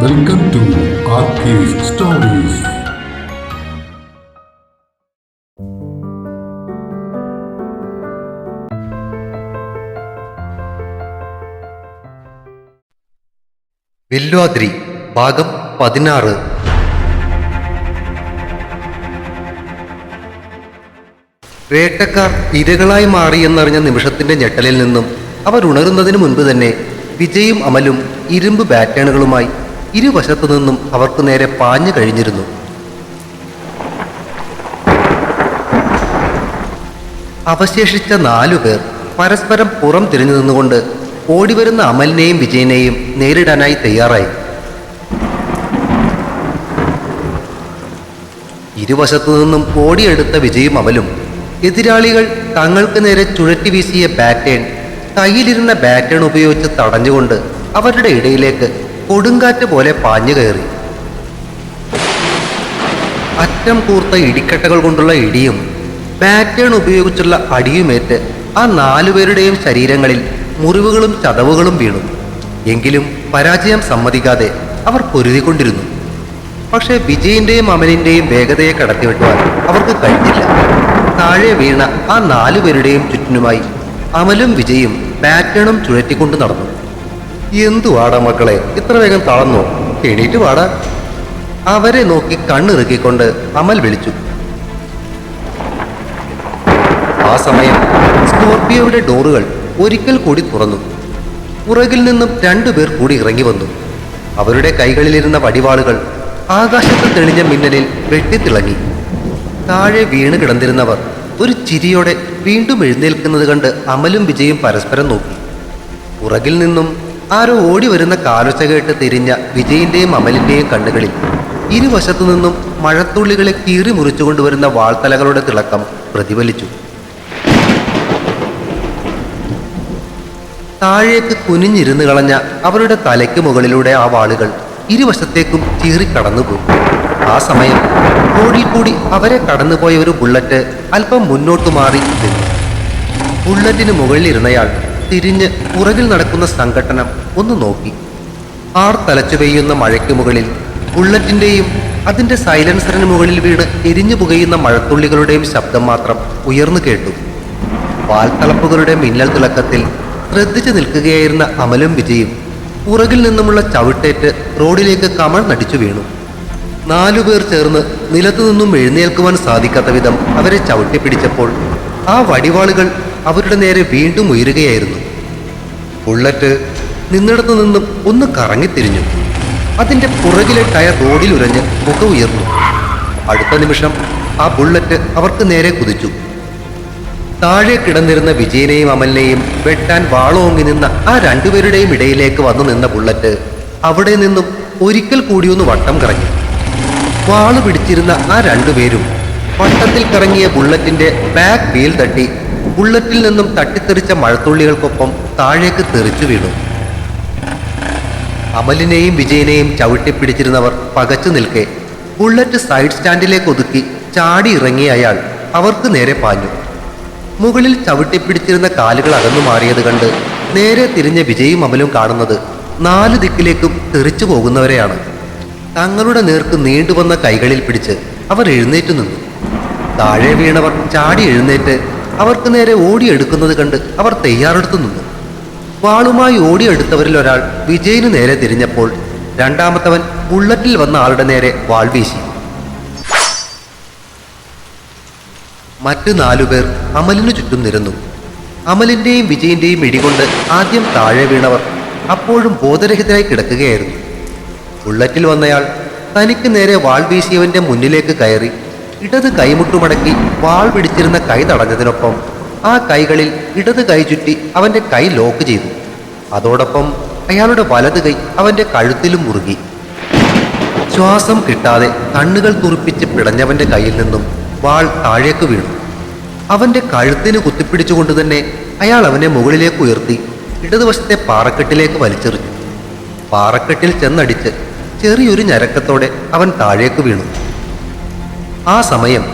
Welcome to stories Vilwadri ഭാഗം പതിനാറ്. വേട്ടക്കാർ ഇരകളായി മാറി എന്നറിഞ്ഞ നിമിഷത്തിന്റെ ഞെട്ടലിൽ നിന്നും അവർ ഉണരുന്നതിന് മുൻപ് തന്നെ വിജയും അമലും ഇരുമ്പ് ബാറ്റേണുകളുമായി ഇരുവശത്തു നിന്നും അവർക്ക് നേരെ പാഞ്ഞു കഴിഞ്ഞിരുന്നു. അവശേഷിച്ച നാലുപേർ പരസ്പരം പുറം തിരിഞ്ഞു നിന്നുകൊണ്ട് ഓടിവരുന്ന അമലിനെയും വിജയനെയും നേരിടാനായി തയ്യാറായി. ഇരുവശത്തു നിന്നും ഓടിയെടുത്ത വിജയും അമലും എതിരാളികൾ തങ്ങൾക്ക് നേരെ ചുഴറ്റി വീശിയ ബാറ്റേൺ കയ്യിലിരുന്ന ബാറ്റേൺ ഉപയോഗിച്ച് തടഞ്ഞുകൊണ്ട് അവരുടെ ഇടയിലേക്ക് കൊടുങ്കാറ്റ് പോലെ പാഞ്ഞു കയറി. അറ്റം കൂർത്ത ഇടിക്കട്ടകൾ കൊണ്ടുള്ള ഇടിയും പാറ്റേൺ ഉപയോഗിച്ചുള്ള അടിയുമേറ്റ് ആ നാലുപേരുടെയും ശരീരങ്ങളിൽ മുറിവുകളും ചതവുകളും വീണു. എങ്കിലും പരാജയം സമ്മതിക്കാതെ അവർ പൊരുതിക്കൊണ്ടിരുന്നു. പക്ഷേ വിജയിന്റെയും അമലിന്റെയും വേഗതയെ കടത്തിവിട്ടുവാൻ അവർക്ക് കഴിഞ്ഞില്ല. താഴെ വീണ ആ നാലുപേരുടെയും ചുറ്റിനുമായി അമലും വിജയും പാറ്റേണും ചുഴറ്റിക്കൊണ്ട് നടന്നു. എന്തുവാടാ മക്കളെ? ഇത്ര വേഗം തളന്നു എണീറ്റ് വാടാ. അവരെ നോക്കി കണ്ണിറുക്കിക്കൊണ്ട് അമൽ വിളിച്ചു. ആ സമയം സ്കോർപിയോയുടെ ഡോറുകൾ ഒരിക്കൽ കൂടി തുറന്നു. പുറകിൽ നിന്നും രണ്ടുപേർ കൂടി ഇറങ്ങി വന്നു. അവരുടെ കൈകളിലിരുന്ന വടിവാളുകൾ ആകാശത്ത് തെളിഞ്ഞ മിന്നലിൽ വെട്ടിത്തിളങ്ങി. താഴെ വീണ് കിടന്നിരുന്നവർ ഒരു ചിരിയോടെ വീണ്ടും എഴുന്നേൽക്കുന്നത് കണ്ട് അമലും വിജയും പരസ്പരം നോക്കി. പുറകിൽ നിന്നും ആരോ ഓടി വരുന്ന കാലൊച്ച കേട്ട് തിരിഞ്ഞ വിജയിന്റെയും അമലിന്റെയും കണ്ണുകളിൽ ഇരുവശത്തു നിന്നും മഴത്തുള്ളികളെ കീറി മുറിച്ചുകൊണ്ടുവരുന്ന വാൾത്തലകളുടെ തിളക്കം പ്രതിഫലിച്ചു. താഴേക്ക് കുനിഞ്ഞിരുന്ന് കളഞ്ഞ അവരുടെ തലയ്ക്ക് മുകളിലൂടെ ആ വാളുകൾ ഇരുവശത്തേക്കും ചീറിക്കടന്നുപോയി ആ സമയം റോഡിൽ കൂടി അവരെ കടന്നുപോയ ഒരു ബുള്ളറ്റ് അല്പം മുന്നോട്ട് മാറി നിന്നു. ബുള്ളറ്റിന് മുകളിലിരുന്നയാൾ തിരിഞ്ഞ് പുറകിൽ നടക്കുന്ന സംഘട്ടനം ഒന്ന് നോക്കി. ആർ തലച്ചു പെയ്യുന്ന മഴയ്ക്ക് മുകളിൽ ബുള്ളറ്റിന്റെയും അതിന്റെ സൈലൻസറിന് മുകളിൽ വീണ് എരിഞ്ഞു പുകയുന്ന മഴത്തുള്ളികളുടെയും ശബ്ദം മാത്രം ഉയർന്നു കേട്ടു. പാൽത്തളപ്പുകളുടെ മിന്നൽ തിളക്കത്തിൽ ശ്രദ്ധിച്ചു നിൽക്കുകയായിരുന്ന അമലും വിജയും പുറകിൽ നിന്നുമുള്ള ചവിട്ടേറ്റ് റോഡിലേക്ക് കമൾ നടിച്ചു വീണു. നാലുപേർ ചേർന്ന് നിലത്തു നിന്നും എഴുന്നേൽക്കുവാൻ സാധിക്കാത്ത വിധം അവരെ ചവിട്ടിപ്പിടിച്ചപ്പോൾ ആ വടിവാളുകൾ അവരുടെ നേരെ വീണ്ടും ഉയരുകയായിരുന്നു. ബുള്ളറ്റ് നിന്നിടത്തു നിന്നും ഒന്ന് കറങ്ങിത്തിരിഞ്ഞു. അതിന്റെ പുറകിലെ ടയർ റോഡിൽ ഉരഞ്ഞ് പുക ഉയർന്നു. അടുത്ത നിമിഷം ആ ബുള്ളറ്റ് അവർക്ക് നേരെ കുതിച്ചു. താഴെ കിടന്നിരുന്ന വിജയനെയും അമലിനെയും വെട്ടാൻ വാളോങ്ങി നിന്ന ആ രണ്ടുപേരുടെയും ഇടയിലേക്ക് വന്നു നിന്ന ബുള്ളറ്റ് അവിടെ നിന്നും ഒരിക്കൽ കൂടിയൊന്ന് വട്ടം കറങ്ങി. വാൾ പിടിച്ചിരുന്ന ആ രണ്ടുപേരും വട്ടത്തിൽ കറങ്ങിയ ബുള്ളറ്റിന്റെ ബാക്ക് വീൽ തട്ടി ബുള്ളറ്റിൽ നിന്നും തട്ടിത്തെറിച്ച മഴത്തുള്ളികൾക്കൊപ്പം താഴേക്ക് തെറിച്ചു വീണു. അമലിനെയും വിജയനെയും ചവിട്ടിപ്പിടിച്ചിരുന്നവർ പകച്ചു നിൽക്കെ ബുള്ളറ്റ് സൈഡ് സ്റ്റാൻഡിലേക്ക് ഒതുക്കി ചാടി ഇറങ്ങിയ അയാൾ അവർക്ക് നേരെ പാഞ്ഞു. മുകളിൽ ചവിട്ടിപ്പിടിച്ചിരുന്ന കാലുകൾ അകന്നു മാറിയത് കണ്ട് നേരെ തിരിഞ്ഞ വിജയും അമലും കാണുന്നത് നാല് ദിക്കിലേക്കും തെറിച്ചു പോകുന്നവരെയാണ്. തങ്ങളുടെ നേർക്ക് നീണ്ടുവന്ന കൈകളിൽ പിടിച്ച് അവർ എഴുന്നേറ്റ് നിന്നു. താഴെ വീണവർ ചാടി എഴുന്നേറ്റ് അവർക്ക് നേരെ ഓടിയെടുക്കുന്നത് കണ്ട് അവർ തയ്യാറെടുത്തു നിന്നു. വാളുമായി ഓടിയെടുത്തവരിൽ ഒരാൾ വിജയന് നേരെ തിരിഞ്ഞപ്പോൾ രണ്ടാമത്തവൻ ബുള്ളറ്റിൽ വന്ന ആളുടെ നേരെ വാൾ വീശി. മറ്റു നാലുപേർ അമലിനു ചുറ്റും നിരന്നു. അമലിന്റെയും വിജയിന്റെയും ഇടികൊണ്ട് ആദ്യം താഴെ വീണവർ അപ്പോഴും ബോധരഹിതരായി കിടക്കുകയായിരുന്നു. ബുള്ളറ്റിൽ വന്നയാൾ തനിക്ക് നേരെ വാൾ വീശിയവന്റെ മുന്നിലേക്ക് കയറി ഇടത് കൈമുട്ടുമടക്കി വാൾ പിടിച്ചിരുന്ന കൈ തടഞ്ഞതിനൊപ്പം ആ കൈകളിൽ ഇടത് കൈ ചുറ്റി അവന്റെ കൈ ലോക്ക് ചെയ്തു. അതോടൊപ്പം അയാളുടെ വലത് കൈ അവന്റെ കഴുത്തിലും മുറുകി. ശ്വാസം കിട്ടാതെ കണ്ണുകൾ തുറിപ്പിച്ച് പിടഞ്ഞവന്റെ കയ്യിൽ നിന്നും വാൾ താഴേക്ക് വീണു. അവന്റെ കഴുത്തിന് കുത്തിപ്പിടിച്ചുകൊണ്ട് തന്നെ അയാൾ അവനെ മുകളിലേക്ക് ഉയർത്തി ഇടതുവശത്തെ പാറക്കെട്ടിലേക്ക് വലിച്ചെറിഞ്ഞു. പാറക്കെട്ടിൽ ചെന്നടിച്ച് ചെറിയൊരു ഞരക്കത്തോടെ അവൻ താഴേക്ക് വീണു. ആ സമയം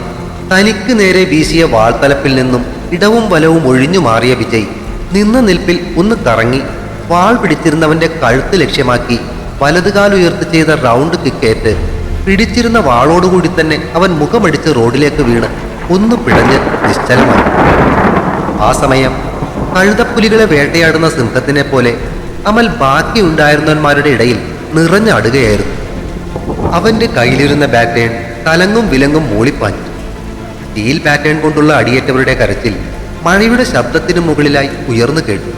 തനിക്ക് നേരെ വീശിയ വാൾത്തലപ്പിൽ നിന്നും ഇടവും വലവും ഒഴിഞ്ഞു മാറിയ വിജയ് നിന്ന നിൽപ്പിൽ ഒന്ന് കറങ്ങി വാൾ പിടിച്ചിരുന്നവന്റെ കഴുത്ത് ലക്ഷ്യമാക്കി വലതുകാലുയർത്തി ചെയ്ത റൗണ്ട് കിക്കേറ്റ് പിടിച്ചിരുന്ന വാളോടുകൂടി തന്നെ അവൻ മുഖമടിച്ച് റോഡിലേക്ക് വീണ് ഒന്ന് പിടഞ്ഞ് നിശ്ചലമായി. ആ സമയം കഴുതപ്പുലികളെ വേട്ടയാടുന്ന സിംഹത്തിനെ പോലെ അമൽ ബാക്കിയുണ്ടായിരുന്നവന്മാരുടെ ഇടയിൽ നിറഞ്ഞാടുകയായിരുന്നു അവന്റെ കയ്യിലിരുന്ന ബാറ്റേൺ തലങ്ങും വിലങ്ങും മൂളിപ്പാഞ്ഞു. സ്റ്റീൽ പാറ്റേൺ കൊണ്ടുള്ള അടിയേറ്റവരുടെ കരച്ചിൽ മഴയുടെ ശബ്ദത്തിനു മുകളിലായി ഉയർന്നു കേട്ടു.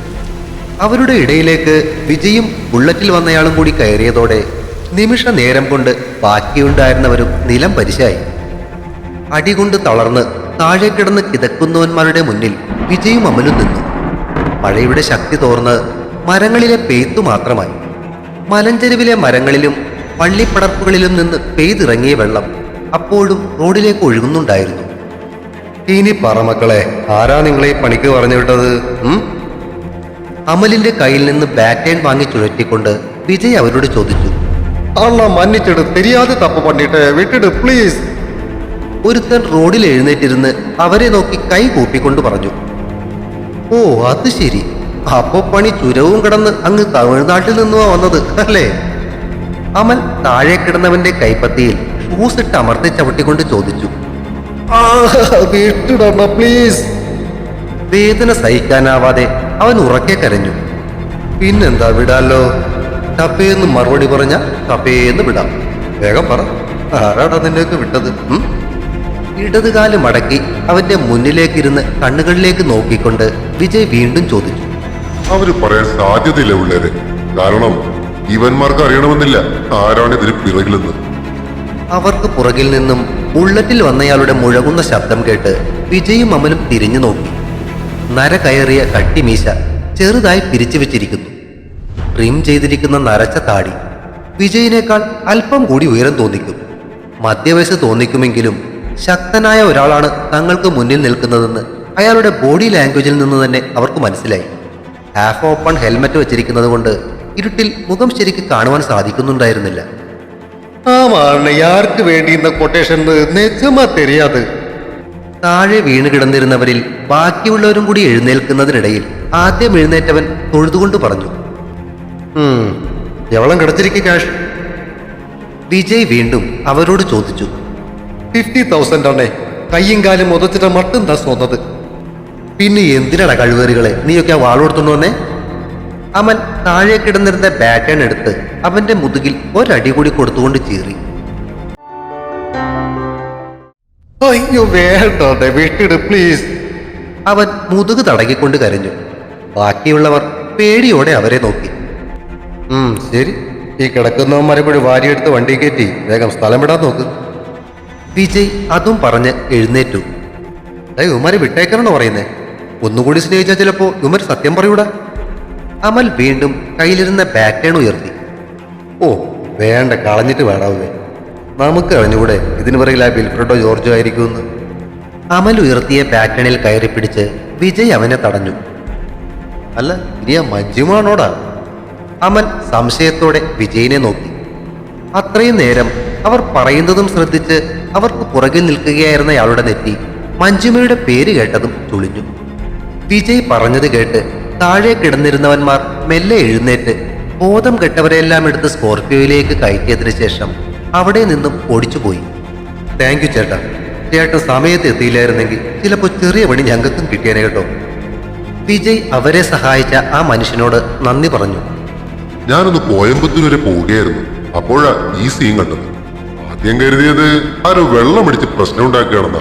അവരുടെ ഇടയിലേക്ക് വിജയും ബുള്ളറ്റിൽ വന്നയാളും കൂടി കയറിയതോടെ നിമിഷ നേരം കൊണ്ട് ബാക്കിയുണ്ടായിരുന്നവരും നിലം പരിശായി. അടികൊണ്ട് തളർന്ന് താഴെ കിടന്ന് കിതക്കുന്നവന്മാരുടെ മുന്നിൽ വിജയും അമലും നിന്നു. മഴയുടെ ശക്തി തോർന്ന് മരങ്ങളിലെ പെയ്ത്തു മാത്രമായി. മലഞ്ചെരുവിലെ മരങ്ങളിലും പള്ളിപ്പടർപ്പുകളിലും നിന്ന് പെയ്തിറങ്ങിയ വെള്ളം അപ്പോഴും റോഡിലേക്ക് ഒഴുകുന്നുണ്ടായിരുന്നു. ഇനി പറ മക്കളെ ആരാ നിങ്ങളെ പണിക്ക് പറഞ്ഞു വിട്ടത്? അമലിന്റെ കയ്യിൽ നിന്ന് ബാറ്റേൺ വാങ്ങി ചുഴറ്റിക്കൊണ്ട് വിജയ് അവരോട് ചോദിച്ചു. അള്ള മന്നിച്ചിട് തെരിയാതെ തപ്പ് പണ്ടിട്ട് വിട്ടിട് പ്ലീസ് ഒരുത്തൻ റോഡിൽ എഴുന്നേറ്റിരുന്ന് അവരെ നോക്കി കൈ കൂപ്പിക്കൊണ്ട് പറഞ്ഞു. ഓ അത് ശരി. അപ്പൊ പണി ചുരവും കിടന്ന് അങ്ങ് തമിഴ്നാട്ടിൽ നിന്നുവാ വന്നത് അല്ലേ? അമൽ താഴെ കിടന്നവന്റെ കൈപ്പത്തിയിൽ ഷൂസ് ഇട്ട് അമർത്തി ചവിട്ടിക്കൊണ്ട് ചോദിച്ചു. പ്ലീസ് വേദന സഹിക്കാനാവാതെ അവൻ ഉറക്കെ കരഞ്ഞു. പിന്നെന്താ വിടാലോ? കപ്പേന്ന് മറുപടി പറഞ്ഞ കപ്പേന്ന് വിടാം. വേഗം പറ. ആരാടാ നിന്നെയൊക്കെ വിട്ടത്? ഇടതുകാൽ മടക്കി അവന്റെ മുന്നിലേക്കിരുന്ന് കണ്ണുകളിലേക്ക് നോക്കിക്കൊണ്ട് വിജയ് വീണ്ടും ചോദിച്ചു. അവർ പറയാൻ സാധ്യതയില്ല പിള്ളേരെ. കാരണം ഇവന്മാർക്ക് അറിയണമെന്നില്ല ആരാണ് ഇതിന് പിറകിലെന്ന്. അവർക്ക് പുറകിൽ നിന്നും ബുള്ളറ്റിൽ വന്നയാളുടെ മുഴകുന്ന ശബ്ദം കേട്ട് വിജയും അമലും തിരിഞ്ഞു നോക്കി. നര കയറിയ കട്ടിമീശ ചെറുതായി പിരിച്ചു വെച്ചിരിക്കുന്നു. ട്രിം ചെയ്തിരിക്കുന്ന നരച്ച താടി വിജയിനേക്കാൾ അല്പം കൂടി ഉയരം തോന്നിക്കും. മധ്യവയസ്സ് തോന്നിക്കുമെങ്കിലും ശക്തനായ ഒരാളാണ് തങ്ങൾക്ക് മുന്നിൽ നിൽക്കുന്നതെന്ന് അയാളുടെ ബോഡി ലാംഗ്വേജിൽ നിന്ന് തന്നെ അവർക്ക് മനസ്സിലായി. ഹാഫ് ഓപ്പൺ ഹെൽമറ്റ് വെച്ചിരിക്കുന്നത് കൊണ്ട് ഇരുട്ടിൽ മുഖം ശരിക്ക് കാണുവാൻ സാധിക്കുന്നുണ്ടായിരുന്നില്ല. ஆமா அண்ணா யாருக்கு வேண்டி இந்த கொட்டேஷன் நிஜமா தெரியாது താഴെ വീണ് കിടന്നിരുന്നവരിൽ ബാക്കിയുള്ളവരും കൂടി എഴുന്നേൽക്കുന്നതിനിടയിൽ ആദ്യം എഴുന്നേറ്റവൻ തൊഴുതുകൊണ്ട് പറഞ്ഞു ഉം, എവളം കിടച്ചിരിക്കും ക്യാഷ് വിജയ് വീണ്ടും അവരോട് ചോദിച്ചു ഫിഫ്റ്റി തൗസൻഡ് ആണേ കയ്യും കാലും മുതച്ചിട്ട് മട്ടും താ സ്വന്നത് പിന്നെ എന്തിനടാ കഴിവേറികളെ നീയൊക്കെ ആ വാളോടുത്തോണ്ട് അവൻ താഴെ കിടന്നിരുന്ന ബാറ്റേൺ എടുത്ത് അവന്റെ മുതുകിൽ ഒരടി കൂടി കൊടുത്തുകൊണ്ട് ചീറി. അയ്യോ വേണ്ടേ വിട്ടിട് പ്ലീസ് അവൻ മുതുക് തടകിക്കൊണ്ട് കരഞ്ഞു. ബാക്കിയുള്ളവർ പേടിയോടെ അവരെ നോക്കി. ഉം ശരി. ഈ കിടക്കുന്നവന്മാരെ കൂടി വാരിയെടുത്ത് വണ്ടി കയറ്റി വേഗം സ്ഥലം വിടാൻ നോക്ക്. വിജയ് അതും പറഞ്ഞ് എഴുന്നേറ്റു. അതെ ഉമാരെ വിട്ടേക്കണമെന്ന് പറയുന്നേ? ഒന്നുകൂടി സ്നേഹിച്ചാൽ ചിലപ്പോ ഉമർ സത്യം പറയൂടാ. അമൽ വീണ്ടും കയ്യിലിരുന്ന ബാറ്റേൺ ഉയർത്തി. ഓ വേണ്ട കളഞ്ഞിട്ട് വേണാവേ നമുക്ക് അറിഞ്ഞുകൂടെ ഇതിന് പിറകിൽ ആ ബിൽഫ്രഡോ ജോർജോ ആയിരിക്കുമെന്ന്. അമൽ ഉയർത്തിയ ബാറ്റണിൽ കയറി പിടിച്ച് വിജയ് അവനെ തടഞ്ഞു. അല്ല ഇനി ആ മജ്ജുമാണോടാ അമൽ സംശയത്തോടെ വിജയിനെ നോക്കി. അത്രയും നേരം അവർ പറയുന്നതും ശ്രദ്ധിച്ച് അവർക്ക് പുറകിൽ നിൽക്കുകയായിരുന്നയാളുടെ നെറ്റി മഞ്ജുമയുടെ പേര് കേട്ടതും തുളിഞ്ഞു. വിജയ് പറഞ്ഞത് കേട്ട് താഴെ കിടന്നിരുന്നവന്മാർ മെല്ലെ എഴുന്നേറ്റ് ബോധം കെട്ടവരെല്ലാം എടുത്ത് സ്കോർപ്പിയോയിലേക്ക് കയറ്റിയതിനു ശേഷം അവിടെ നിന്നും ഓടിച്ചുപോയി. താങ്ക് യു ചേട്ടാ. ചേട്ടൻ സമയത്ത് എത്തിയില്ലായിരുന്നെങ്കിൽ ചിലപ്പോൾ ചെറിയ പണി ഞങ്ങൾക്കും കിട്ടിയേനെ കേട്ടോ. വിജയ് അവരെ സഹായിച്ച ആ മനുഷ്യനോട് നന്ദി പറഞ്ഞു. ഞാനൊന്ന് കോയമ്പത്തൂർ വരെ പോവുകയായിരുന്നു. അപ്പോഴാ ഈ സീൻ കണ്ടത്. ആദ്യം കരുതിയത് ആരോ വെള്ളമടിച്ച് പ്രശ്നം ഉണ്ടാക്കുകയാണെന്നാ.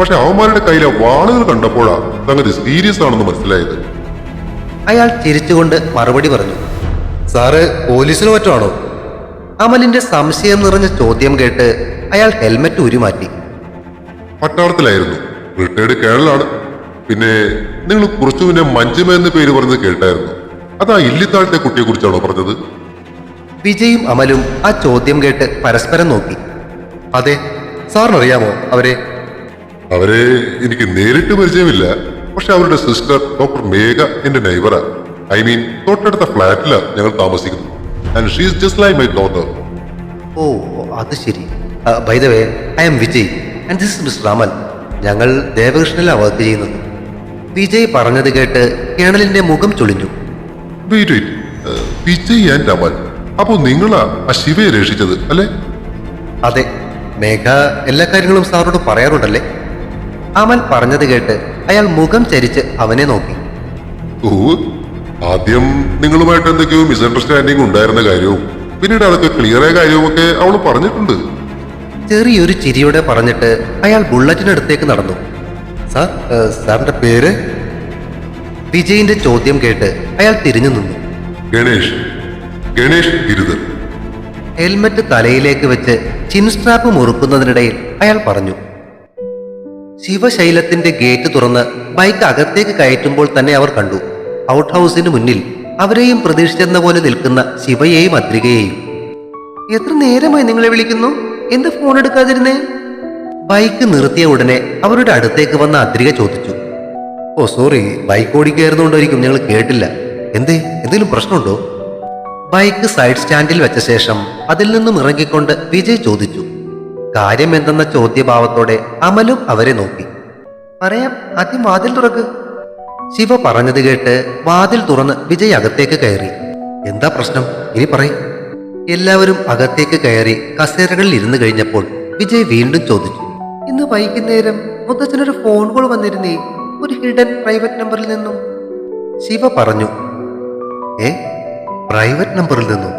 പക്ഷെ അവന്മാരുടെ കയ്യിലെ വാളുകൾ കണ്ടപ്പോഴാ സംഗതി സീരിയസ് ആണെന്ന് മനസ്സിലായത്. അയാൾ ചിരിച്ചുകൊണ്ട് മറുപടി പറഞ്ഞു സാറ് പോലീസിന് മറ്റാണോ അമലിന്റെ സംശയം നിറഞ്ഞ ചോദ്യം കേട്ട് അയാൾ ഹെൽമെറ്റ് ഉരുമാറ്റി പട്ടാളത്തിലായിരുന്നു. റിട്ടയർഡ് കേരളാണ്. പിന്നെ നിങ്ങൾ കുറച്ചു മുന്നേ മഞ്ജുമ എന്ന പേര് പറഞ്ഞത് കേട്ടായിരുന്നു. അതാ ഇല്ലിത്താഴത്തെ കുട്ടിയെ കുറിച്ചാണോ പറഞ്ഞത്? വിജയും അമലും ആ ചോദ്യം കേട്ട് പരസ്പരം നോക്കി. അതെ സാറിനറിയാമോ അവരെ? അവരെ എനിക്ക് നേരിട്ട് പരിചയമില്ല. പക്ഷെ അവരുടെ സിസ്റ്റർ ഡോക്ടർ മേഘ എന്റെ നൈബറാ ഐ മീൻ തൊട്ടടുത്ത ഫ്ലാറ്റിലാണ് ഞങ്ങൾ താമസിക്കുന്നു. And she's just like my daughter ഓ അത് ശരി. By the way I'm Vijay and this is mister Amal ഞങ്ങൾ ദേവകൃഷ്ണനിലാണ് വർക്ക് ചെയ്യുന്നത്. വിജയ് പറഞ്ഞത് കേട്ട് കേണലിന്റെ മുഖം ചൊളിഞ്ഞു. Wait wait Vijay and Amal അപ്പോ നിങ്ങളാ ആ ശിവയെ രക്ഷിച്ചത് അല്ലേ? അതെ. മേഘ എല്ലാ കാര്യങ്ങളും സാറോട് പറയാറുണ്ടല്ലേ? അമൽ പറഞ്ഞത് കേട്ട് അയാൾ മുഖം ചരിച്ച് അവനെ നോക്കി. ഓ ആദ്യം നിങ്ങളുമായിട്ട് എന്തൊക്കെയോ മിസ്അണ്ടർസ്റ്റാൻഡിങ് ഉണ്ടായിരുന്ന കാര്യവും പിന്നീട് അതൊക്കെ ക്ലിയർ ആയ കാര്യവും ഒക്കെ അവൾ പറഞ്ഞിട്ടുണ്ട്. ചെറിയൊരു ചിരിയോടെ പറഞ്ഞിട്ട് അയാൾ ബുള്ളറ്റിനടുത്തേക്ക് നടന്നു. സാർ സാറിന്റെ പേര്? വിജയിന്റെ ചോദ്യം കേട്ട് അയാൾ തിരിഞ്ഞു നിന്നു. ഗണേഷ് ഗണേഷ് ഗിരിധർ ഹെൽമറ്റ് തലയിലേക്ക് വെച്ച് ചിൻ സ്ട്രാപ്പ് മുറുക്കുന്നതിനിടയിൽ അയാൾ പറഞ്ഞു. ശിവശൈലത്തിന്റെ ഗേറ്റ് തുറന്ന് ബൈക്ക് അകത്തേക്ക് കയറ്റുമ്പോൾ തന്നെ അവർ കണ്ടു. ഔട്ട് ഹൗസിന് മുന്നിൽ അവരെയും പ്രതീക്ഷിച്ചെന്ന പോലെ നിൽക്കുന്ന ശിവയെയും അദ്രികയെയും എത്ര നേരമായി നിങ്ങളെ വിളിക്കുന്നു? എന്ത് ഫോൺ എടുക്കാതിരുന്നേ? ബൈക്ക് നിർത്തിയ ഉടനെ അവരുടെ അടുത്തേക്ക് വന്ന അദ്രിക ചോദിച്ചു. ഓ സോറി ബൈക്ക് ഓടിക്കായിരുന്നുകൊണ്ടായിരിക്കും ഞങ്ങൾ കേട്ടില്ല. എന്തേ എന്തെങ്കിലും പ്രശ്നമുണ്ടോ? ബൈക്ക് സൈഡ് സ്റ്റാൻഡിൽ വെച്ച ശേഷം അതിൽ നിന്നും ഇറങ്ങിക്കൊണ്ട് വിജയ് ചോദിച്ചു. കാര്യം എന്തെന്ന ചോദ്യഭാവത്തോടെ അമലും അവരെ നോക്കി. പറയാം ആദ്യം വാതിൽ തുറക്ക്. ശിവ പറഞ്ഞത് കേട്ട് വാതിൽ തുറന്ന് വിജയ് അകത്തേക്ക് കയറി. എന്താ പ്രശ്നം? ഇനി പറയും. എല്ലാവരും അകത്തേക്ക് കയറി കസേരകളിൽ ഇരുന്ന് കഴിഞ്ഞപ്പോൾ വിജയ് വീണ്ടും ചോദിച്ചു. ഇന്ന് വൈകുന്നേരം മുത്തച്ഛനൊരു ഫോൺ കോൾ വന്നിരുന്നേ ഒരു ഹിഡൻ പ്രൈവറ്റ് നമ്പറിൽ നിന്നും? ശിവ പറഞ്ഞു ഏ? പ്രൈവറ്റ് നമ്പറിൽ നിന്നും?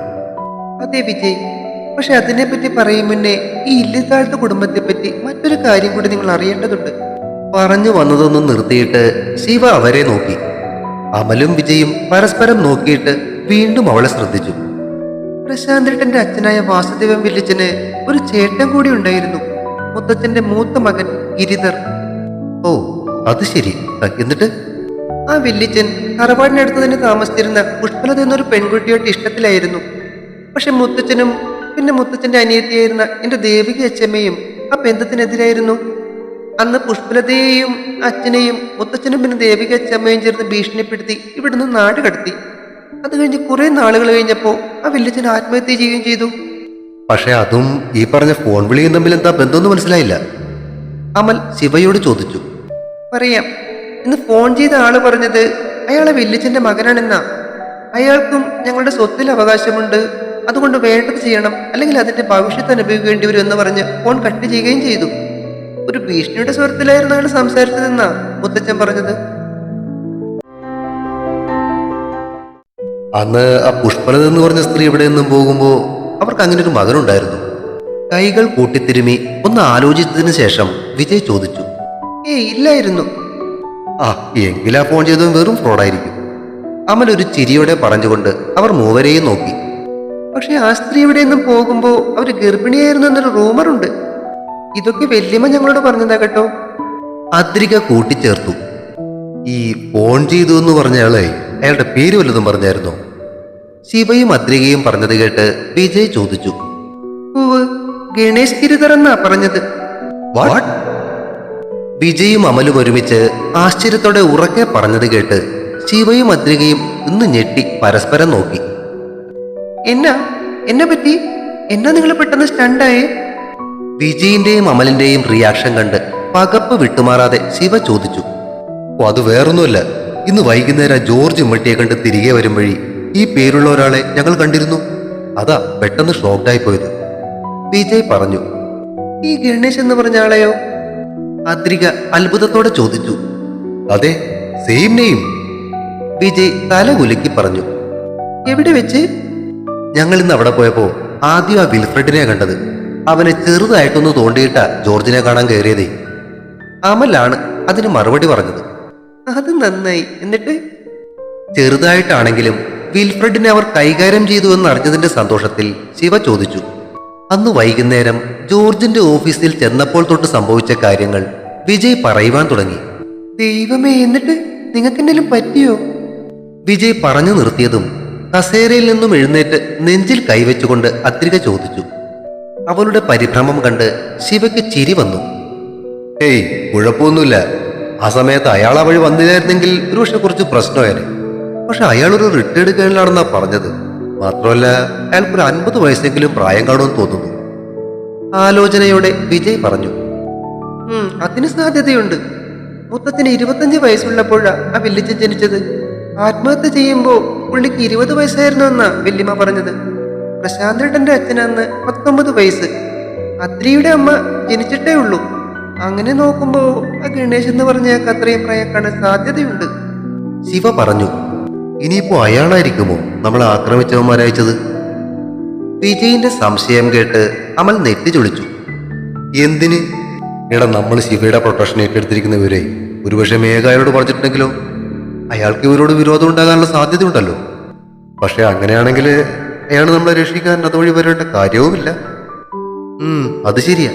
അതെ വിജയ് പക്ഷെ അതിനെപ്പറ്റി പറയും മുന്നേ ഈ ഇല്ലിത്താഴ്ത്ത കുടുംബത്തെപ്പറ്റി മറ്റൊരു കാര്യം കൂടി നിങ്ങൾ അറിയേണ്ടതുണ്ട്. പറഞ്ഞു വന്നതൊന്നും നിർത്തിയിട്ട് ശിവ അവരെ നോക്കി. അമലും വിജയും പരസ്പരം നോക്കിയിട്ട് വീണ്ടും അവളെ ശ്രദ്ധിച്ചു. പ്രശാന്തേട്ടന്റെ അച്ഛനായ വാസുദേവൻ വില്ലിച്ചന് ഒരു ചേട്ടൻ കൂടി ഉണ്ടായിരുന്നു. മുത്തച്ഛന്റെ മൂത്ത മകൻ ഗിരിധർ. ഓ അത് ശരി. എന്നിട്ട്? ആ വില്ലിച്ചൻ തറവാടിനടുത്ത് തന്നെ താമസിച്ചിരുന്ന പുഷ്പലത എന്നൊരു പെൺകുട്ടിയോട്ട് ഇഷ്ടത്തിലായിരുന്നു. പക്ഷെ മുത്തച്ഛനും പിന്നെ മുത്തച്ഛന്റെ അനിയത്തിയായിരുന്ന എന്റെ ദേവിക അച്ഛമ്മയും ആ ബന്ധത്തിനെതിരായിരുന്നു അന്ന് പുഷ്പലതയെയും അച്ഛനെയും മുത്തച്ഛനും പിന്നെ ദേവിക അച്ഛമ്മയും ചേർന്ന് ഭീഷണിപ്പെടുത്തി ഇവിടുന്ന് നാട് കടത്തി. അത് കഴിഞ്ഞ് കുറെ നാളുകൾ കഴിഞ്ഞപ്പോൾ ആ വില്ലച്ചൻ ആത്മഹത്യ ചെയ്യുകയും ചെയ്തു. പക്ഷെ അതും ഈ പറഞ്ഞ ഫോൺ വിളിയും തമ്മിൽ എന്താ ബന്ധമൊന്നും മനസ്സിലായില്ല. അമൽ ശിവയോട് ചോദിച്ചു. പറയാം. ഇന്ന് ഫോൺ ചെയ്ത ആൾ പറഞ്ഞത് അയാളെ വില്ലച്ചന്റെ മകനാണെന്നാ. അയാൾക്കും ഞങ്ങളുടെ സ്വത്തിൽ അവകാശമുണ്ട്. അതുകൊണ്ട് വേണ്ടത് ചെയ്യണം. അല്ലെങ്കിൽ അതിന്റെ ഭവിഷ്യത്ത് അനുഭവിക്കേണ്ടി വരും എന്ന് പറഞ്ഞ് ഫോൺ കട്ട് ചെയ്യുകയും ചെയ്തു. ഒരു ഭീഷണിയുടെ സ്വരത്തിലായിരുന്നു അയാൾ സംസാരിച്ചതെന്നാ മുത്തച്ഛൻ പറഞ്ഞത്. അന്ന് ആ പുഷ്പലത എന്ന് പറഞ്ഞ സ്ത്രീ ഇവിടെ നിന്നും പോകുമ്പോ അവർക്ക് അങ്ങനെ ഒരു മകനുണ്ടായിരുന്നു. കൈകൾ കൂട്ടിത്തിരുമി ഒന്ന് ആലോചിച്ചതിന് ശേഷം വിജയ് ചോദിച്ചു. ഏയ് ഇല്ലായിരുന്നു. ആ എങ്കിലാ ഫോൺ ചെയ്തതും വെറും ഫ്രോഡായിരിക്കും അമൽ ഒരു ചിരിയോടെ പറഞ്ഞുകൊണ്ട് അവർ മൂവരെയും നോക്കി. പക്ഷെ ആ സ്ത്രീ ഇവിടെ നിന്നും പോകുമ്പോ അവർ ഗർഭിണിയായിരുന്നു എന്നൊരു റൂമറുണ്ട്. ഇതൊക്കെ വല്യമ്മ ഞങ്ങളോട് പറഞ്ഞതാ കേട്ടോ. അദ്രിക കൂട്ടിച്ചേർത്തു. ഈ ഫോൺ ചെയ്തു എന്ന് പറഞ്ഞയാളെ അയാളുടെ പേര് വല്ലതും പറഞ്ഞായിരുന്നോ? ശിവയും അദ്രികയും പറഞ്ഞത് കേട്ട് വിജയ് ചോദിച്ചു. ഗണേഷ് ഗിരിധർ എന്നാ പറഞ്ഞത്. വിജയും അമലും ഒരുമിച്ച് ആശ്ചര്യത്തോടെ ഉറക്കെ പറഞ്ഞത് കേട്ട് ശിവയും അദ്രികയും ഇന്ന് ഞെട്ടി പരസ്പരം നോക്കി. എന്നാ? എന്നെ പറ്റി? എന്നാ നിങ്ങൾ പെട്ടെന്ന് സ്റ്റണ്ടായേ വിജയിന്റെയും അമലിന്റെയും റിയാക്ഷൻ കണ്ട് പകപ്പ് വിട്ടുമാറാതെ ശിവ ചോദിച്ചു. ഓ അത് വേറൊന്നുമല്ല. ഇന്ന് വൈകുന്നേരം ജോർജ് ഉമ്മട്ടിയെ കണ്ട് തിരികെ വരും വഴി ഈ പേരുള്ള ഒരാളെ ഞങ്ങൾ കണ്ടിരുന്നു. അതാ പെട്ടെന്ന് ഷോക്ഡായി പോയത്. വിജയ് പറഞ്ഞു. ഈ ഗണേഷ് എന്ന് പറഞ്ഞ ആളെയോ? അദ്രിക അത്ഭുതത്തോടെ ചോദിച്ചു. അതെ സെയിം നെയിം വിജയ് തല കുലുക്കി പറഞ്ഞു. എവിടെ വെച്ച്? ഞങ്ങൾ ഇന്ന് അവിടെ പോയപ്പോൾ ആദ്യം ആ വിൽഫ്രഡിനെ കണ്ടത്. അവനെ ചെറുതായിട്ടൊന്ന് തോണ്ടിയിട്ട ജോർജിനെ കാണാൻ കയറിയതേ. അമലാണ് അതിന് മറുപടി പറഞ്ഞത്. അത് നന്നായി. എന്നിട്ട്? ചെറുതായിട്ടാണെങ്കിലും വിൽഫ്രഡിനെ അവർ കൈകാര്യം ചെയ്തു എന്ന് അറിഞ്ഞതിന്റെ സന്തോഷത്തിൽ ശിവ ചോദിച്ചു. അന്ന് വൈകുന്നേരം ജോർജിന്റെ ഓഫീസിൽ ചെന്നപ്പോൾ തൊട്ട് സംഭവിച്ച കാര്യങ്ങൾ വിജയ് പറയുവാൻ തുടങ്ങി. ദൈവമേ എന്നിട്ട് നിങ്ങൾക്ക് എന്തെങ്കിലും പറ്റിയോ? വിജയ് പറഞ്ഞു നിർത്തിയതും കസേരയിൽ നിന്നും എഴുന്നേറ്റ് നെഞ്ചിൽ കൈവച്ചുകൊണ്ട് അത്രിക ചോദിച്ചു. അവളുടെ പരിഭ്രമം കണ്ട് ശിവയ്ക്ക് ചിരി വന്നു. ഏയ് കുഴപ്പമൊന്നുമില്ല. ആ സമയത്ത് അയാൾ ആ വഴി വന്നില്ലായിരുന്നെങ്കിൽ ഒരുപക്ഷെ കുറച്ച് പ്രശ്നമായിരുന്നു. പക്ഷെ അയാൾ ഒരു റിട്ടയർഡ് കേണലാണെന്നാ പറഞ്ഞത്. മാത്രമല്ല അയാൾക്ക് ഒരു അൻപത് വയസ്സെങ്കിലും പ്രായം കാണുമെന്ന് തോന്നുന്നു. ആലോചനയോടെ വിജയ് പറഞ്ഞു. "ഉം, അതിന് സാധ്യതയുണ്ട്. മൊത്തത്തിന് ഇരുപത്തഞ്ച് വയസ്സുള്ളപ്പോഴാ ആ വില്ലേജിൽ ജനിച്ചത്. ആത്മഹത്യ ചെയ്യുമ്പോ പുള്ളിക്ക് ഇരുപത് വയസ്സായിരുന്നു എന്നാ വല്യമ്മ പറഞ്ഞത്. പ്രശാന്തേട്ടന്റെ അച്ഛനന്ന് പത്തൊമ്പത് വയസ്സ്. അദ്രിയുടെ അമ്മ ജനിച്ചിട്ടേ ഉള്ളൂ. അങ്ങനെ നോക്കുമ്പോ ആ ഗണേശ് എന്ന് പറഞ്ഞയാൾക്ക് അത്രയും പ്രായക്കാണ് സാധ്യതയുണ്ട്. ശിവ പറഞ്ഞു ഇനിയിപ്പോ അയാളായിരിക്കുമോ നമ്മളെ ആക്രമിച്ചവന്മാരയച്ചത് വിജയിന്റെ സംശയം കേട്ട് അമൽ നെറ്റി ചൊളിച്ചു. എന്തിന്? എടാ നമ്മൾ ശിവയുടെ പ്രൊട്ടക്ഷൻ ഏറ്റെടുത്തിരിക്കുന്നവരെ ഒരുപക്ഷെ മേഘായോട് പറഞ്ഞിട്ടുണ്ടെങ്കിലോ? അയാൾക്ക് ഇവരോട് വിരോധം ഉണ്ടാകാനുള്ള സാധ്യത സാധ്യതയുണ്ടല്ലോ. പക്ഷെ അങ്ങനെയാണെങ്കിൽ അയാൾ നമ്മളെ രക്ഷിക്കാൻ അതുവഴി വരേണ്ട കാര്യവുമില്ല. അത് ശരിയാ.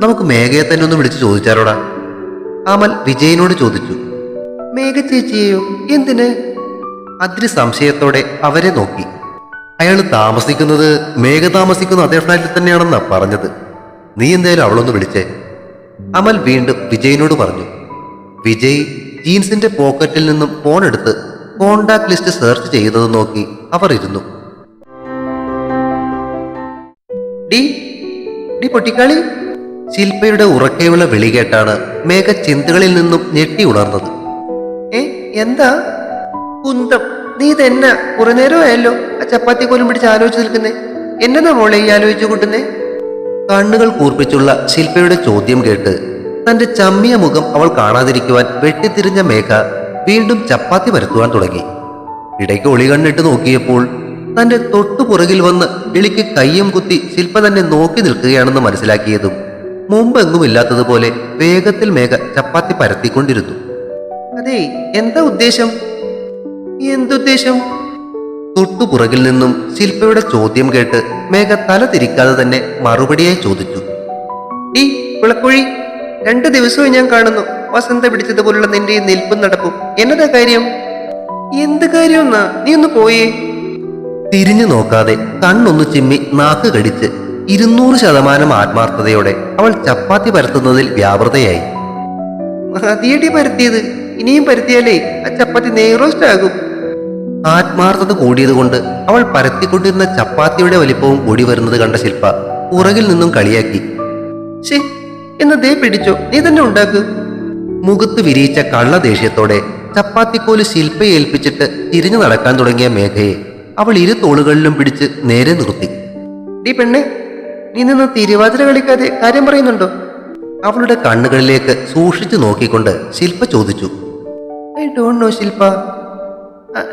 നമുക്ക് മേഘയെ തന്നെ ഒന്ന് വിളിച്ചു ചോദിച്ചാലോടാ. അമൽ വിജയനോട് ചോദിച്ചു. മേഘ ചേച്ചിയെയോ? എന്തിന്? അതിന് സംശയത്തോടെ അവരെ നോക്കി. അയാൾ താമസിക്കുന്നത് മേഘ താമസിക്കുന്ന അതേ ഫ്ലാറ്റിൽ തന്നെയാണെന്നാ പറഞ്ഞത്. നീ എന്തായാലും അവളൊന്ന് വിളിച്ചേ. അമൽ വീണ്ടും വിജയനോട് പറഞ്ഞു. വിജയ് ജീൻസിന്റെ പോക്കറ്റിൽ നിന്നും ഫോൺ എടുത്ത് കോണ്ടാക്ട് ലിസ്റ്റ് സെർച്ച് ചെയ്യുന്നത് നോക്കി അവർ ഇരുന്നു. D D പൊട്ടിക്കാളി. ശില്പയുടെ ഉറക്കെയുള്ള വിളി കേട്ടാണ് മേഘ ചിന്തകളിൽ നിന്നും ഞെട്ടി ഉണർന്നത്. ഏ എന്താ? കുന്തം. നീ ഇതെന്നാ? കുറെ നേരമായല്ലോ. ആ ചപ്പാത്തി കോലും പിടിച്ച് ആലോചിച്ച് നിൽക്കുന്നേ. എന്നെന്നാ മോളെ ഈ ആലോചിച്ചു കൂട്ടുന്നേ? കണ്ണുകൾ കൂർപ്പിച്ചുള്ള ശില്പയുടെ ചോദ്യം കേട്ട് തന്റെ ചമ്മിയ മുഖം അവൾ കാണാതിരിക്കുവാൻ വെട്ടിത്തിരിഞ്ഞ മേഘ വീണ്ടും ചപ്പാത്തി പരത്തുവാൻ തുടങ്ങി. ഇടയ്ക്ക് ഒളി കണ്ണിട്ട് നോക്കിയപ്പോൾ തന്റെ തൊട്ടു പുറകിൽ വന്ന് എളിക്ക് കയ്യും കുത്തി ശില്പ തന്നെ നോക്കി നിൽക്കുകയാണെന്ന് മനസ്സിലാക്കിയതും മുമ്പെങ്ങുമില്ലാത്തതുപോലെ വേഗത്തിൽ മേഘ ചപ്പാത്തി പരത്തിക്കൊണ്ടിരുന്നു. അതെ എന്താ ഉദ്ദേശം? എന്തുദ്ദേശം തൊട്ടു പുറകിൽ നിന്നും ശില്പയുടെ ചോദ്യം കേട്ട് മേഘ തല തിരിക്കാതെ തന്നെ മറുപടിയായി ചോദിച്ചു. ഈ വിളക്കുഴി രണ്ടു ദിവസവും ഞാൻ കാണുന്നു. വസന്ത പിടിച്ചതുപോലുള്ള നിന്റെ ഈ നിൽപ്പും നടപ്പും. എന്നതാ കാര്യം? എന്ത് കാര്യം എന്നാ നീ ഒന്ന് പോയേ. തിരിഞ്ഞു നോക്കാതെ കണ്ണൊന്നു ചിമ്മി നാക്ക് കടിച്ച് ഇരുന്നൂറ് ശതമാനം ആത്മാർത്ഥതയോടെ അവൾ ചപ്പാത്തി പരത്തുന്നതിൽ വ്യാപൃതയായി. മതിയടി പരത്തിയത്. ഇനിയും പരത്തിയാലേ ആ ചപ്പാത്തി നെയ്റോസ്റ്റ് ആകും. ആത്മാർത്ഥത കൂടിയതുകൊണ്ട് അവൾ പരത്തിക്കൊണ്ടിരുന്ന ചപ്പാത്തിയുടെ വലിപ്പവും കൂടി വരുന്നത് കണ്ട ശില്പ പുറകിൽ നിന്നും കളിയാക്കി. ശേ എന്നാ ദേ പിടിച്ചോ നീ തന്നെ ഉണ്ടാക്ക്? മുഖത്ത് വിരിയിച്ച കള്ള ദേഷ്യത്തോടെ ചപ്പാത്തിക്കോൽ ശില്പയെ ഏൽപ്പിച്ചിട്ട് തിരിഞ്ഞു നടക്കാൻ തുടങ്ങിയ മേഘയെ അവൾ ഇരു തോളുകളിലും പിടിച്ച് നേരെ നിർത്തി. ഡി പെണ്ണെ നീ നിന്ന് തിരുവാതിര കളിക്കാതെ കാര്യം പറയുന്നുണ്ടോ? അവളുടെ കണ്ണുകളിലേക്ക് സൂക്ഷിച്ചു നോക്കിക്കൊണ്ട് ശില്പ ചോദിച്ചു. I don't know Shilpa.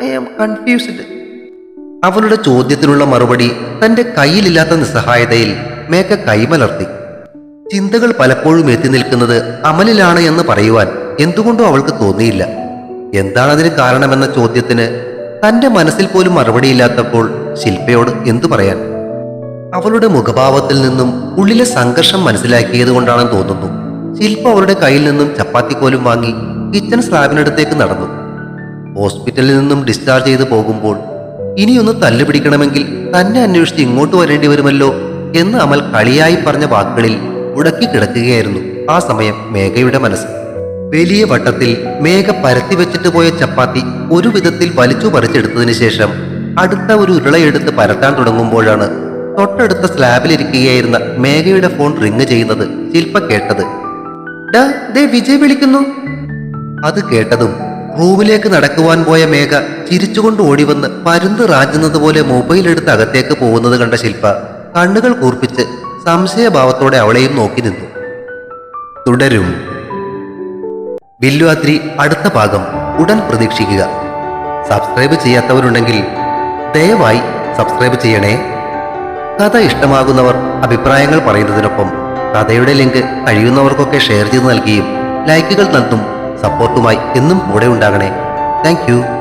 I am confused. അവളുടെ ചോദ്യത്തിനുള്ള മറുപടി തന്റെ കയ്യിലില്ലാത്ത നിസ്സഹായതയിൽ മേഘ കൈമലർത്തി. ചിന്തകൾ പലപ്പോഴും എത്തി നിൽക്കുന്നത് അമലിലാണ് എന്ന് പറയുവാൻ എന്തുകൊണ്ടോ അവൾക്ക് തോന്നിയില്ല. എന്താണതിന് കാരണമെന്ന ചോദ്യത്തിന് തന്റെ മനസ്സിൽ പോലും മറുപടിയില്ലാത്തപ്പോൾ ശില്പയോട് എന്തു പറയാൻ? അവളുടെ മുഖഭാവത്തിൽ നിന്നും ഉള്ളിലെ സംഘർഷം മനസ്സിലാക്കിയത് കൊണ്ടാണെന്ന് തോന്നുന്നു. ശില്പ അവളുടെ കയ്യിൽ നിന്നും ചപ്പാത്തി ചപ്പാത്തിക്കോലും വാങ്ങി കിച്ചൺ സ്ലാബിനടുത്തേക്ക് നടന്നു. ഹോസ്പിറ്റലിൽ നിന്നും ഡിസ്ചാർജ് ചെയ്തു പോകുമ്പോൾ ഇനിയൊന്ന് തല്ലുപിടിക്കണമെങ്കിൽ തന്നെ അന്വേഷിച്ച് ഇങ്ങോട്ട് വരേണ്ടി വരുമല്ലോ എന്ന് അമൽ കളിയായി പറഞ്ഞ വാക്കുകളിൽ ഉടക്കി കിടക്കുകയായിരുന്നു. ആ സമയം മേഘയുടെ മനസ്സ്. വലിയ വട്ടത്തിൽ മേഘ പരത്തി വെച്ചിട്ട് പോയ ചപ്പാത്തി ഒരു വിധത്തിൽ വലിച്ചു പറിച്ചെടുത്തതിന് ശേഷം അടുത്ത ഒരു ഉരുളയെടുത്ത് പരത്താൻ തുടങ്ങുമ്പോഴാണ് തൊട്ടടുത്ത സ്ലാബിലിരിക്കുകയായിരുന്ന മേഘയുടെ ഫോൺ റിങ് ചെയ്യുന്നത് ശില്പ കേട്ടത്. ദേ വിജയ് വിളിക്കുന്നു. അത് കേട്ടതും റൂമിലേക്ക് നടക്കുവാൻ പോയ മേഘ ചിരിച്ചുകൊണ്ട് ഓടിവന്ന് പരുന്ത് റാഞ്ചുന്നത് പോലെ മൊബൈൽ എടുത്ത് അകത്തേക്ക് പോകുന്നത് കണ്ട ശില്പ കണ്ണുകൾ കൂർപ്പിച്ച് സംശയഭാവത്തോടെ അവളെയും നോക്കി നിന്നു. തുടരും. വില്ലുവാത്രി അടുത്ത ഭാഗം ഉടൻ പ്രതീക്ഷിക്കുക. സബ്സ്ക്രൈബ് ചെയ്യാത്തവരുണ്ടെങ്കിൽ ദയവായി സബ്സ്ക്രൈബ് ചെയ്യണേ. കഥ ഇഷ്ടമാകുന്നവർ അഭിപ്രായങ്ങൾ പറയുന്നതിനൊപ്പം കഥയുടെ ലിങ്ക് കഴിയുന്നവർക്കൊക്കെ ഷെയർ ചെയ്ത് നൽകുകയും ലൈക്കുകൾ നൽകും സപ്പോർട്ടുമായി എന്നും കൂടെ ഉണ്ടാകണേ. താങ്ക്